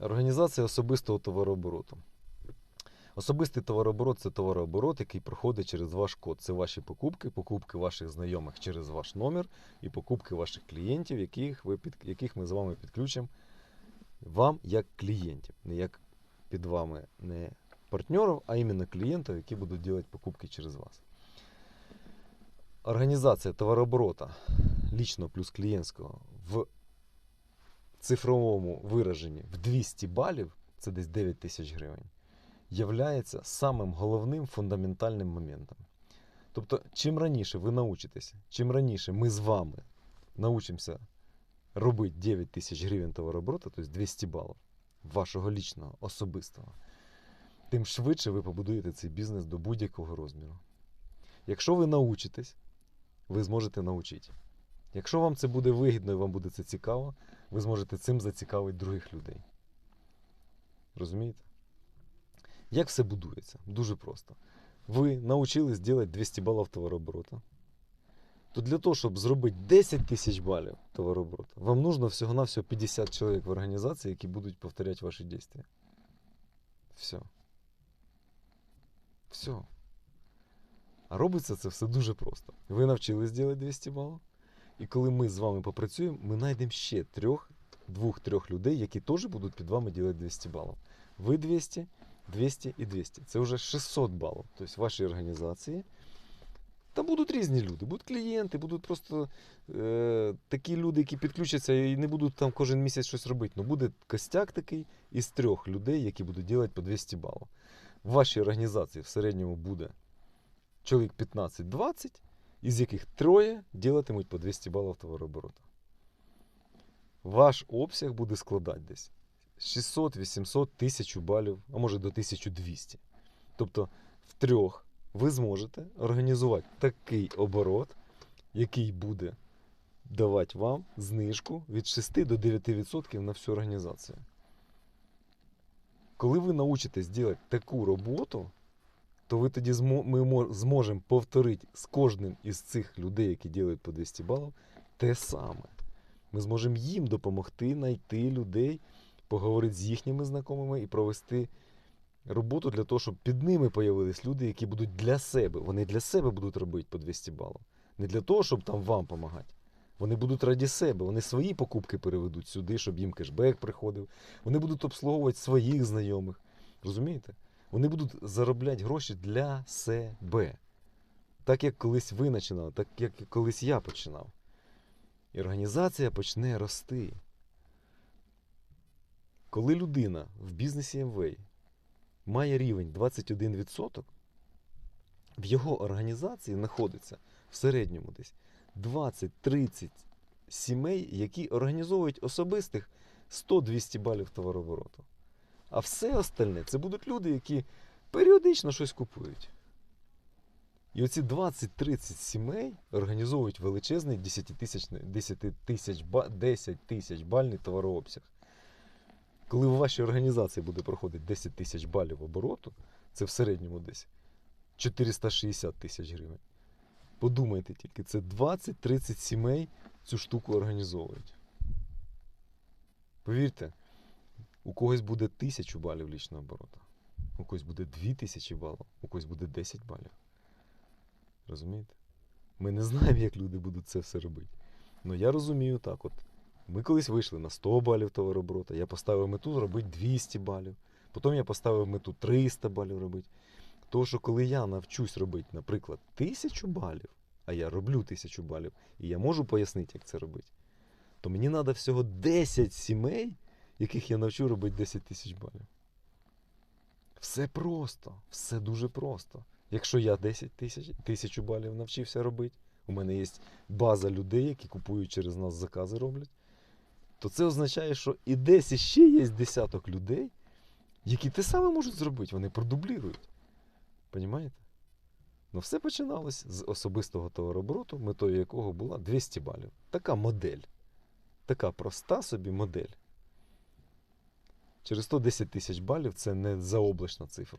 Організація особистого товарообороту. Особистий товарооборот це товарооборот, який проходить через ваш код. Це ваші покупки, покупки ваших знайомих через ваш номер і покупки ваших клієнтів, яких, ви під, яких ми з вами підключимо вам як клієнтів. Не як під вами не партнерів, а іменно клієнтів, які будуть робити покупки через вас. Організація товарооборота лічного плюс клієнтського в цифровому вираженні в 200 балів, це десь 9 тисяч гривень, являється самим головним фундаментальним моментом. Тобто, чим раніше ви научитеся, чим раніше ми з вами научимося робити 9 тисяч гривень товарообороту, тобто 200 балів вашого лічного, особистого, тим швидше ви побудуєте цей бізнес до будь-якого розміру. Якщо ви научитесь, ви зможете навчити. Якщо вам це буде вигідно і вам буде це цікаво, ви зможете цим зацікавити других людей. Розумієте? Як все будується? Дуже просто. Ви навчились робити 200 балів товарообороту. То для того, щоб зробити 10 тисяч балів товарообороту, вам нужно всього-навсього 50 чоловік в організації, які будуть повторяти ваші дії. Все. Все. А робиться це все дуже просто. Ви навчились робити 200 балів. І коли ми з вами попрацюємо, ми знайдемо ще трьох, двох-трьох людей, які теж будуть під вами робити 200 балів. Ви 200, 200 і 200. Це вже 600 балів. Тобто в вашій організації. Та будуть різні люди, будуть клієнти, будуть просто е, такі люди, які підключаться і не будуть там кожен місяць щось робити. Ну буде костяк такий із трьох людей, які будуть робити по 200 балів. В вашій організації в середньому буде чоловік 15-20, із яких троє ділитимуть по 200 балів товарообороту. Ваш обсяг буде складати десь 600, 800, 1000 балів, а може до 1200. Тобто в трьох ви зможете організувати такий оборот, який буде давати вам знижку від 6 до 9% на всю організацію. Коли ви научитесь робити таку роботу, то ви тоді ми зможемо повторити з кожним із цих людей, які ділять по 200 балів, те саме. Ми зможемо їм допомогти знайти людей, поговорити з їхніми знайомими і провести роботу для того, щоб під ними появились люди, які будуть для себе. Вони для себе будуть робити по 200 балів. Не для того, щоб там вам допомагати. Вони будуть раді себе, вони свої покупки переведуть сюди, щоб їм кешбек приходив. Вони будуть обслуговувати своїх знайомих. Розумієте? Вони будуть заробляти гроші для себе. Так як колись ви починали, так як колись я починав. І організація почне рости. Коли людина в бізнесі МВ має рівень 21%, в його організації знаходиться в середньому десь 20-30 сімей, які організовують особистих 100-200 балів товарообороту. А все остальне це будуть люди, які періодично щось купують. І оці 20-30 сімей організовують величезний 10 тисяч, 10 тисяч, 10 тисяч бальний товарообсяг. Коли в вашій організації буде проходити 10 тисяч балів обороту, це в середньому десь 460 тисяч гривень. Подумайте тільки, це 20-30 сімей цю штуку організовують. Повірте, у когось буде 1000 балів лічного оборота, у когось буде 2000 балів, у когось буде 10 балів. Розумієте? Ми не знаємо, як люди будуть це все робити. Але я розумію так: от ми колись вийшли на 100 балів товарооборота, я поставив мету зробити 200 балів. Потім я поставив мету 300 балів робити. Тому що коли я навчусь робити, наприклад, 1000 балів, а я роблю 1000 балів, і я можу пояснити, як це робити, то мені треба всього 10 сімей, яких я навчу робити 10 тисяч балів. Все просто, все дуже просто. Якщо я 10 тисяч тисячу балів навчився робити, у мене є база людей, які купують через нас закази роблять, то це означає, що і десь іще є десяток людей, які те саме можуть зробити, вони продублірують. Понімаєте? Ну все починалось з особистого товарообороту, метою якого була 200 балів. Така модель. Така проста собі модель. Через 110 тисяч балів це не заоблачна цифра.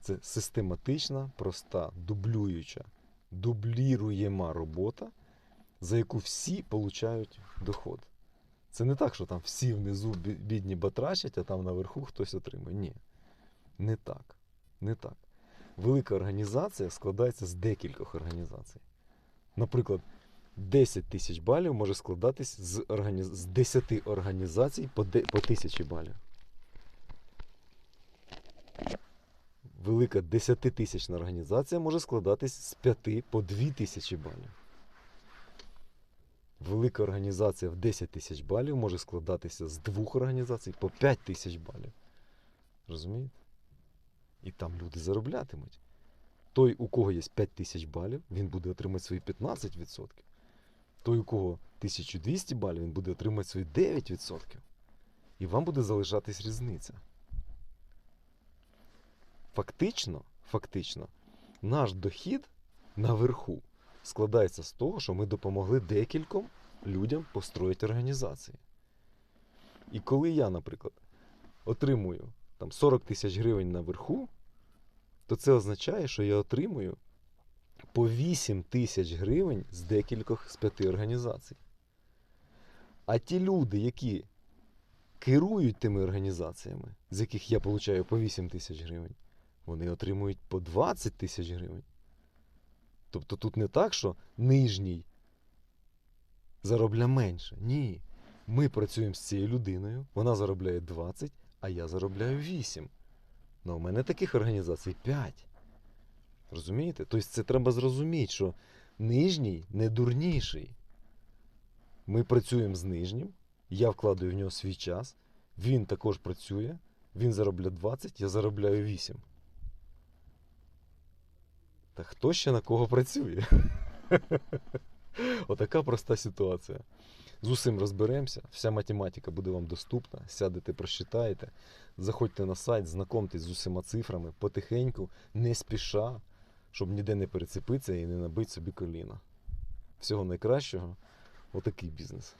Це систематична, проста, дублююча, дубліруєма робота, за яку всі получають доход. Це не так, що там всі внизу бідні батрачать, а там наверху хтось отримує. Ні. Не так. Не так. Велика організація складається з декількох організацій. Наприклад, 10 тисяч балів може складатись з, органі... з 10 організацій по, де... по тисячі балів. Велика 10-тисячна організація може складатись з 5 по 2 тисячі балів. Велика організація в 10 тисяч балів може складатися з двох організацій по 5 тисяч балів. Розумієте? І там люди зароблятимуть. Той, у кого є 5 тисяч балів, він буде отримати свої 15%. Той, у кого 1200 балів, він буде отримати свої 9%. І вам буде залишатись різниця. Фактично, фактично, наш дохід наверху складається з того, що ми допомогли декільком людям построїти організації. І коли я, наприклад, отримую там 40 тисяч гривень наверху, то це означає, що я отримую по 8 тисяч гривень з декількох з п'яти організацій. А ті люди, які керують тими організаціями, з яких я получаю по 8 тисяч гривень, вони отримують по 20 тисяч гривень. Тобто тут не так, що нижній заробляє менше. Ні. Ми працюємо з цією людиною, вона заробляє 20, а я заробляю 8. Ну, у мене таких організацій 5. Розумієте? Тобто це треба зрозуміти, що нижній не дурніший. Ми працюємо з нижнім, я вкладаю в нього свій час, він також працює, він заробляє 20, я заробляю 8. Та хто ще на кого працює? Отака проста ситуація. З усім розберемося, вся математика буде вам доступна. Сядете, прочитаєте, заходьте на сайт, знакомтесь з усіма цифрами потихеньку, не спіша, щоб ніде не перецепитися і не набити собі коліна. Всього найкращого, отакий бізнес.